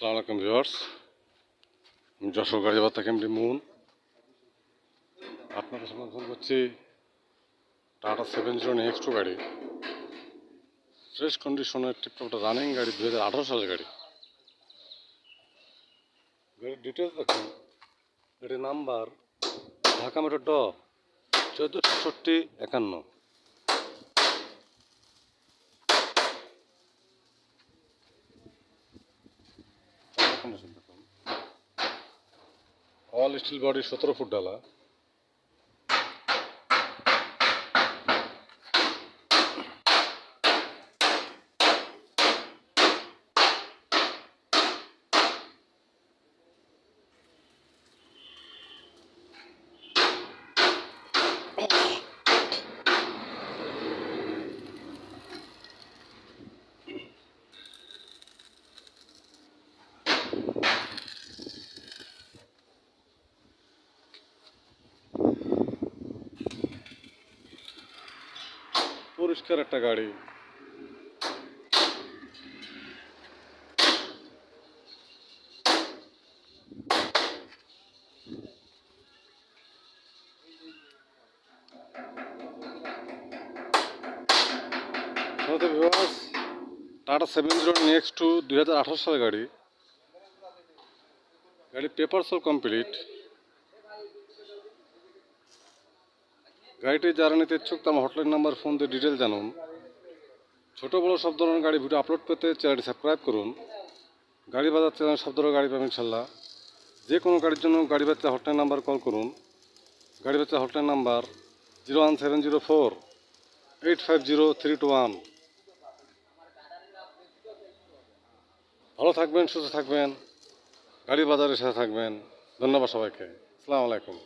সালাম আলাইকুম ভিউয়ার্স। আমি যশোর গাড়িবাদ থেকে এমডি মুন। আপনাদের সঙ্গে ফোন করছি Tata seven zero next two গাড়ি। ফ্রেশ কন্ডিশনের টিপটপটা রানিং গাড়ি দু হাজার আঠারো সালের গাড়ি। গাড়ির ডিটেলস দেখুন। গাড়ির নাম্বার ঢাকা মেট্রো ড চোদ্দ সাতষট্টি একান্ন। কন্ডিশন দেখুন অল স্টিল বডি সতেরো ফুট ডালা। পরিষ্কার একটা গাড়ি। Tata seven zero next two দুই হাজার আঠারো সালের গাড়ি। গাড়ি পেপার সব কমপ্লিট। গাড়িটি যারা নিতে ইচ্ছুক, তার হটলাইন নাম্বার ফোন দিয়ে ডিটেল জানুন। ছোট বড় সব ধরনের গাড়ি ভিডিও আপলোড পেতে চ্যানেলটি সাবস্ক্রাইব করুন। গাড়ি বাজার চ্যানেল সব ধরনের গাড়ি পাবেন ইনশাল্লাহ। যে কোনো গাড়ির জন্য গাড়ি বাচ্চা হটলাইন নাম্বার কল করুন। গাড়ি বাচ্চা hotline number zero one seven zero four eight five zero three two one ভালো থাকবেন, সুস্থ থাকবেন। গাড়ি বাজারের সাথে থাকবেন। ধন্যবাদ সবাইকে। আসসালামু আলাইকুম।